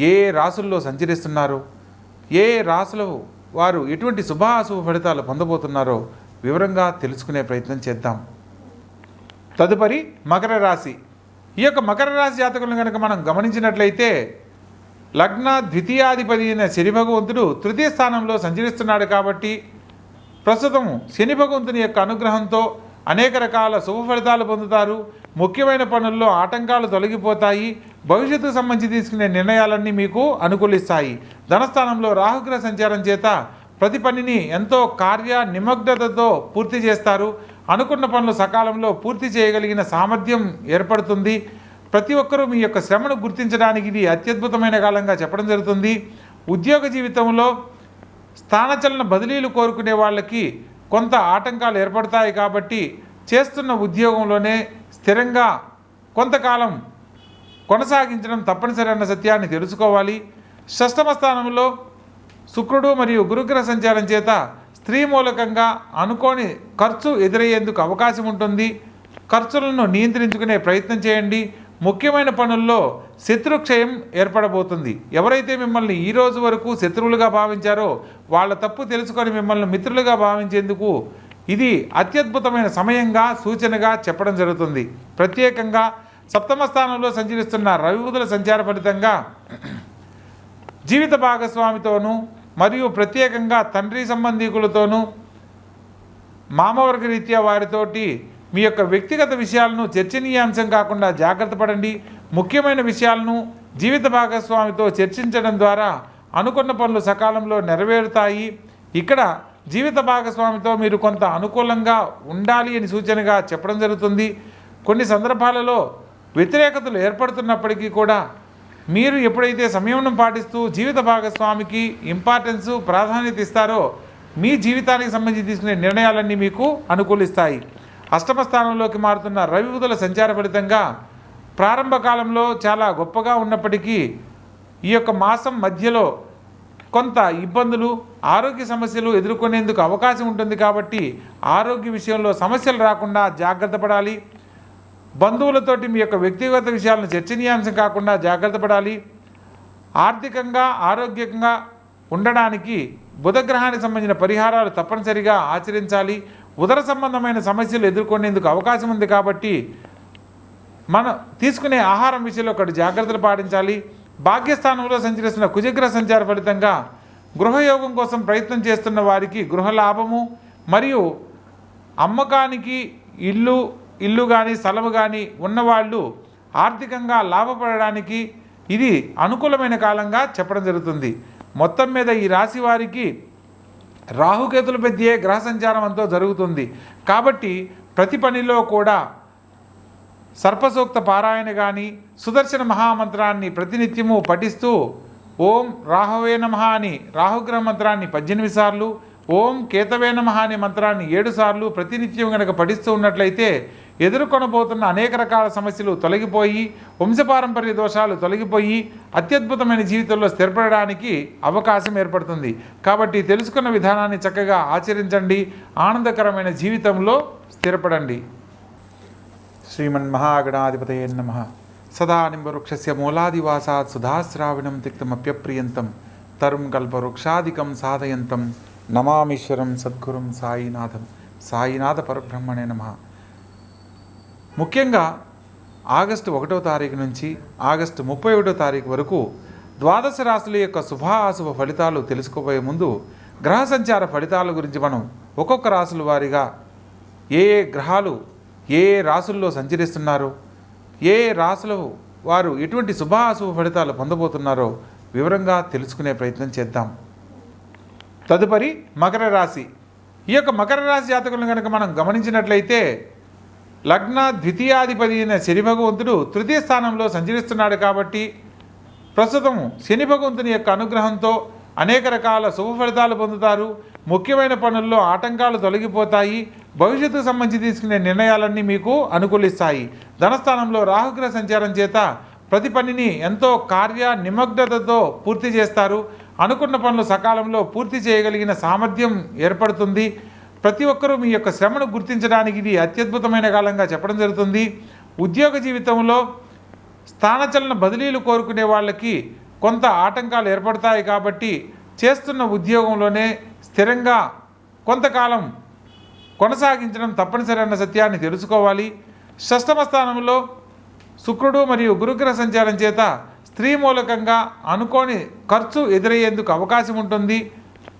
ఏ రాసుల్లో సంచరిస్తున్నారో? ఏ రాసులు వారు ఎటువంటి శుభాశుభ ఫలితాలు పొందబోతున్నారో వివరంగా తెలుసుకునే ప్రయత్నం చేద్దాం. తదుపరి మకర రాశి. ఈ యొక్క మకర రాశి జాతకులను కనుక మనం గమనించినట్లయితే లగ్న ద్వితీయాధిపతి అయిన శని భగవంతుడు తృతీయ స్థానంలో సంచరిస్తున్నాడు కాబట్టి ప్రస్తుతం శని భగవంతుని యొక్క అనుగ్రహంతో అనేక రకాల శుభ ఫలితాలు పొందుతారు. ముఖ్యమైన పనుల్లో ఆటంకాలు తొలగిపోతాయి. భవిష్యత్తుకు సంబంధించి తీసుకునే నిర్ణయాలన్నీ మీకు అనుకూలిస్తాయి. ధనస్థానంలో రాహుగ్రహ సంచారం చేత ప్రతి పనిని ఎంతో కార్య నిమగ్నతతో పూర్తి చేస్తారు. అనుకున్న పనులు సకాలంలో పూర్తి చేయగలిగిన సామర్థ్యం ఏర్పడుతుంది. ప్రతి ఒక్కరూ మీ యొక్క శ్రమను గుర్తించడానికి ఇది అత్యద్భుతమైన కాలంగా చెప్పడం జరుగుతుంది. ఉద్యోగ జీవితంలో స్థానచలన బదిలీలు కోరుకునే వాళ్ళకి కొంత ఆటంకాలు ఏర్పడతాయి కాబట్టి చేస్తున్న ఉద్యోగంలోనే స్థిరంగా కొంతకాలం కొనసాగించడం తప్పనిసరి అన్న సత్యాన్ని తెలుసుకోవాలి. షష్టమ స్థానంలో శుక్రుడు మరియు గురుగ్రహ సంచారం చేత స్త్రీ మూలకంగా అనుకోని ఖర్చు ఎదురయ్యేందుకు అవకాశం ఉంటుంది. ఖర్చులను నియంత్రించుకునే ప్రయత్నం చేయండి. ముఖ్యమైన పనుల్లో శత్రుక్షయం ఏర్పడబోతుంది. ఎవరైతే మిమ్మల్ని ఈ రోజు వరకు శత్రువులుగా భావించారో వాళ్ళ తప్పు తెలుసుకొని మిమ్మల్ని మిత్రులుగా భావించేందుకు ఇది అత్యద్భుతమైన సమయంగా సూచనగా చెప్పడం జరుగుతుంది. ప్రత్యేకంగా సప్తమ స్థానంలో సంచరిస్తున్న రవిబుధుల సంచార ఫలితంగా జీవిత భాగస్వామితోనూ మరియు ప్రత్యేకంగా తండ్రి సంబంధీకులతోనూ మామవర్గ రీత్యా వారితోటి మీ యొక్క వ్యక్తిగత విషయాలను చర్చనీయాంశం కాకుండా జాగ్రత్త పడండి. ముఖ్యమైన విషయాలను జీవిత భాగస్వామితో చర్చించడం ద్వారా అనుకున్న పనులు సకాలంలో నెరవేరుతాయి. ఇక్కడ జీవిత భాగస్వామితో మీరు కొంత అనుకూలంగా ఉండాలి అని సూచనగా చెప్పడం జరుగుతుంది. కొన్ని సందర్భాలలో వ్యతిరేకతలు ఏర్పడుతున్నప్పటికీ కూడా మీరు ఎప్పుడైతే సంయమనం పాటిస్తూ జీవిత భాగస్వామికి ఇంపార్టెన్సు ప్రాధాన్యత ఇస్తారో మీ జీవితానికి సంబంధించి తీసుకునే నిర్ణయాలన్నీ మీకు అనుకూలిస్తాయి. అష్టమ స్థానంలోకి మారుతున్న రవి సంచార ఫలితంగా ప్రారంభ కాలంలో చాలా గొప్పగా ఉన్నప్పటికీ ఈ యొక్క మాసం మధ్యలో కొంత ఇబ్బందులు ఆరోగ్య సమస్యలు ఎదుర్కొనేందుకు అవకాశం ఉంటుంది కాబట్టి ఆరోగ్య విషయంలో సమస్యలు రాకుండా జాగ్రత్త పడాలి. బంధువులతోటి మీ యొక్క వ్యక్తిగత విషయాలను చర్చనీయాంశం కాకుండా జాగ్రత్త పడాలి. ఆర్థికంగా ఆరోగ్యంగా ఉండడానికి బుధగ్రహానికి సంబంధించిన పరిహారాలు తప్పనిసరిగా ఆచరించాలి. ఉదర సంబంధమైన సమస్యలు ఎదుర్కొనేందుకు అవకాశం ఉంది కాబట్టి మనం తీసుకునే ఆహారం విషయంలో ఒకటి జాగ్రత్తలు పాటించాలి. భాగ్యస్థానంలో సంచరిస్తున్న కుజగ్రహ సంచార ఫలితంగా గృహయోగం కోసం ప్రయత్నం చేస్తున్న వారికి గృహ లాభము. మరియు అమ్మకానికి ఇల్లు ఇల్లు కానీ స్థలము కానీ ఉన్నవాళ్ళు ఆర్థికంగా లాభపడడానికి ఇది అనుకూలమైన కాలంగా చెప్పడం జరుగుతుంది. మొత్తం మీద ఈ రాశి వారికి రాహుకేతుల మధ్యే గ్రహ సంచారం అంతా జరుగుతుంది. కాబట్టి ప్రతి పనిలో కూడా సర్పసూక్త పారాయణ కానీ సుదర్శన మహామంత్రాన్ని ప్రతినిత్యము పఠిస్తూ ఓం రాహవే నమ అని రాహుగ్రహ మంత్రాన్ని పద్దెనిమిది సార్లు ఓం కేతవే నమ అనే మంత్రాన్ని ఏడు సార్లు ప్రతినిత్యం కనుక పఠిస్తూ ఉన్నట్లయితే ఎదుర్కొనబోతున్న అనేక రకాల సమస్యలు తొలగిపోయి వంశపారంపర్య దోషాలు తొలగిపోయి అత్యద్భుతమైన జీవితంలో స్థిరపడడానికి అవకాశం ఏర్పడుతుంది. కాబట్టి తెలుసుకున్న విధానాన్ని చక్కగా ఆచరించండి ఆనందకరమైన జీవితంలో స్థిరపడండి. శ్రీమన్మహాగణాధిపతయ నమ. సదా నింబవృక్షస్య మూలాదివాసాత్ సుధాశ్రావణం తిక్తమప్యప్రియంతం తరుం కల్పవృక్షాదికం సాధయంతం. నమామీశ్వరం సద్గురుం సాయినాథం. సాయినాథ పరబ్రహ్మణే నమ. ముఖ్యంగా ఆగస్టు ఒకటో తారీఖు నుంచి ఆగస్టు ముప్పై ఒకటో తారీఖు వరకు ద్వాదశ రాశుల యొక్క శుభాశుభ ఫలితాలు తెలుసుకోబోయే ముందు గ్రహ సంచార ఫలితాల గురించి మనం ఒక్కొక్క రాశుల వారిగా ఏ ఏ గ్రహాలు ఏ ఏ రాసుల్లో సంచరిస్తున్నారో ఏ ఏ వారు ఎటువంటి శుభాశుభ ఫలితాలు పొందబోతున్నారో వివరంగా తెలుసుకునే ప్రయత్నం చేద్దాం. తదుపరి మకర రాశి. ఈ యొక్క మకర రాశి జాతకులను కనుక మనం గమనించినట్లయితే లగ్న ద్వితీయాధిపతి అయిన శని భగవంతుడు తృతీయ స్థానంలో సంచరిస్తున్నాడు కాబట్టి ప్రస్తుతం శని భగవంతుని యొక్క అనుగ్రహంతో అనేక రకాల శుభ ఫలితాలు పొందుతారు. ముఖ్యమైన పనుల్లో ఆటంకాలు తొలగిపోతాయి. భవిష్యత్తుకు సంబంధించి తీసుకునే నిర్ణయాలన్నీ మీకు అనుకూలిస్తాయి. ధనస్థానంలో రాహుగ్రహ సంచారం చేత ప్రతి పనిని ఎంతో కార్య నిమగ్నతతో పూర్తి చేస్తారు. అనుకున్న పనులు సకాలంలో పూర్తి చేయగలిగిన సామర్థ్యం ఏర్పడుతుంది. ప్రతి ఒక్కరూ మీ యొక్క శ్రమను గుర్తించడానికి ఇది అత్యద్భుతమైన కాలంగా చెప్పడం జరుగుతుంది. ఉద్యోగ జీవితంలో స్థానచలన బదిలీలు కోరుకునే వాళ్ళకి కొంత ఆటంకాలు ఏర్పడతాయి కాబట్టి చేస్తున్న ఉద్యోగంలోనే స్థిరంగా కొంతకాలం కొనసాగించడం తప్పనిసరి అన్న సత్యాన్ని తెలుసుకోవాలి. షష్టమ స్థానంలో శుక్రుడు మరియు గురుగ్రహ సంచారం చేత స్త్రీ మూలకంగా అనుకోని ఖర్చు ఎదురయ్యేందుకు అవకాశం ఉంటుంది.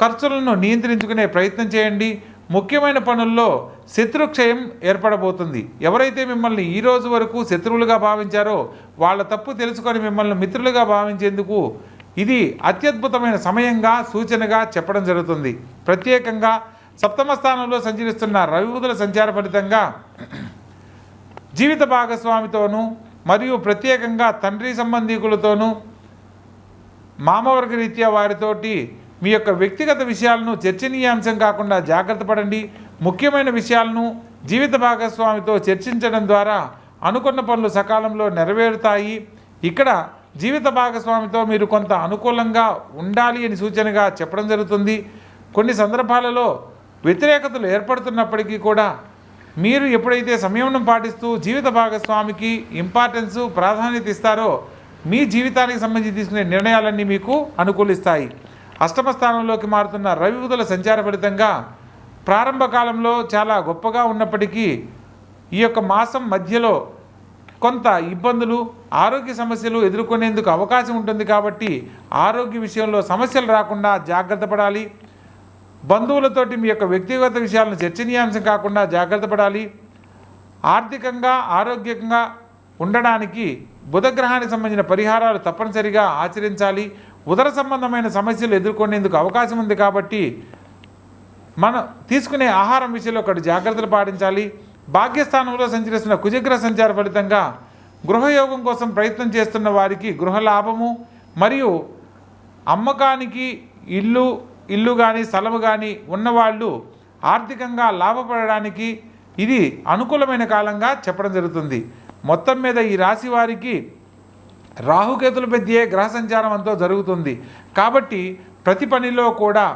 ఖర్చులను నియంత్రించుకునే ప్రయత్నం చేయండి. ముఖ్యమైన పనుల్లో శత్రుక్షయం ఏర్పడబోతుంది. ఎవరైతే మిమ్మల్ని ఈ రోజు వరకు శత్రువులుగా భావించారో వాళ్ళ తప్పు తెలుసుకొని మిమ్మల్ని మిత్రులుగా భావించేందుకు ఇది అత్యద్భుతమైన సమయంగా సూచనగా చెప్పడం జరుగుతుంది. ప్రత్యేకంగా సప్తమ స్థానంలో సంచరిస్తున్న రవిబుధుల సంచార ఫలితంగా జీవిత భాగస్వామితోనూ మరియు ప్రత్యేకంగా తండ్రి సంబంధీకులతోనూ మామవర్గ రీత్యా వారితోటి మీ యొక్క వ్యక్తిగత విషయాలను చర్చనీయాంశం కాకుండా జాగ్రత్త పడండి. ముఖ్యమైన విషయాలను జీవిత భాగస్వామితో చర్చించడం ద్వారా అనుకున్న పనులు సకాలంలో నెరవేరుతాయి. ఇక్కడ జీవిత భాగస్వామితో మీరు కొంత అనుకూలంగా ఉండాలి అని సూచనగా చెప్పడం జరుగుతుంది. కొన్ని సందర్భాలలో వ్యతిరేకతలు ఏర్పడుతున్నప్పటికీ కూడా మీరు ఎప్పుడైతే సంయమనం పాటిస్తూ జీవిత భాగస్వామికి ఇంపార్టెన్సు ప్రాధాన్యత ఇస్తారో మీ జీవితానికి సంబంధించి తీసుకునే నిర్ణయాలన్నీ మీకు అనుకూలిస్తాయి. అష్టమ స్థానంలోకి మారుతున్న రవి బుధుల సంచార ఫలితంగా ప్రారంభ కాలంలో చాలా గొప్పగా ఉన్నప్పటికీ ఈ యొక్క మాసం మధ్యలో కొంత ఇబ్బందులు ఆరోగ్య సమస్యలు ఎదుర్కొనేందుకు అవకాశం ఉంటుంది కాబట్టి ఆరోగ్య విషయంలో సమస్యలు రాకుండా జాగ్రత్త పడాలి. బంధువులతోటి మీ యొక్క వ్యక్తిగత విషయాలను చర్చనీయాంశం కాకుండా జాగ్రత్త పడాలి. ఆర్థికంగా ఆరోగ్యంగా ఉండడానికి బుధగ్రహానికి సంబంధించిన పరిహారాలు తప్పనిసరిగా ఆచరించాలి. ఉదర సంబంధమైన సమస్యలు ఎదుర్కొనేందుకు అవకాశం ఉంది కాబట్టి మనం తీసుకునే ఆహారం విషయంలో ఒకటి జాగ్రత్తలు పాటించాలి. భాగ్యస్థానంలో సంచరిస్తున్న కుజగ్రహ సంచార ఫలితంగా గృహయోగం కోసం ప్రయత్నం చేస్తున్న వారికి గృహ లాభము మరియు అమ్మకానికి ఇల్లు ఇల్లు కానీ స్థలము కానీ ఉన్నవాళ్ళు ఆర్థికంగా లాభపడడానికి ఇది అనుకూలమైన కాలంగా చెప్పడం జరుగుతుంది. మొత్తం మీద ఈ రాశి వారికి రాహుకేతుల మధ్యే గ్రహ సంచారం అంతా జరుగుతుంది. కాబట్టి ప్రతి పనిలో కూడా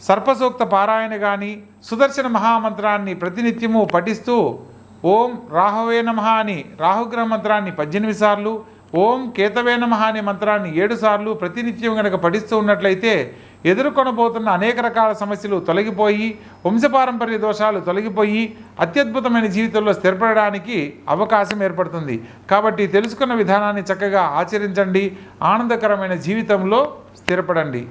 సర్పసూక్త పారాయణ కానీ సుదర్శన మహామంత్రాన్ని ప్రతినిత్యము పఠిస్తూ ఓం రాహవే నమ అని రాహుగ్రహ మంత్రాన్ని పద్దెనిమిది సార్లు ఓం కేతవే నమ అనే మంత్రాన్ని ఏడు సార్లు ప్రతినిత్యం కనుక పఠిస్తూ ఉన్నట్లయితే ఎదుర్కొనబోతున్న అనేక రకాల సమస్యలు తొలగిపోయి వంశపారంపర్య దోషాలు తొలగిపోయి అత్యద్భుతమైన జీవితంలో స్థిరపడడానికి అవకాశం ఏర్పడుతుంది. కాబట్టి తెలుసుకున్న విధానాన్ని చక్కగా ఆచరించండి ఆనందకరమైన జీవితంలో స్థిరపడండి.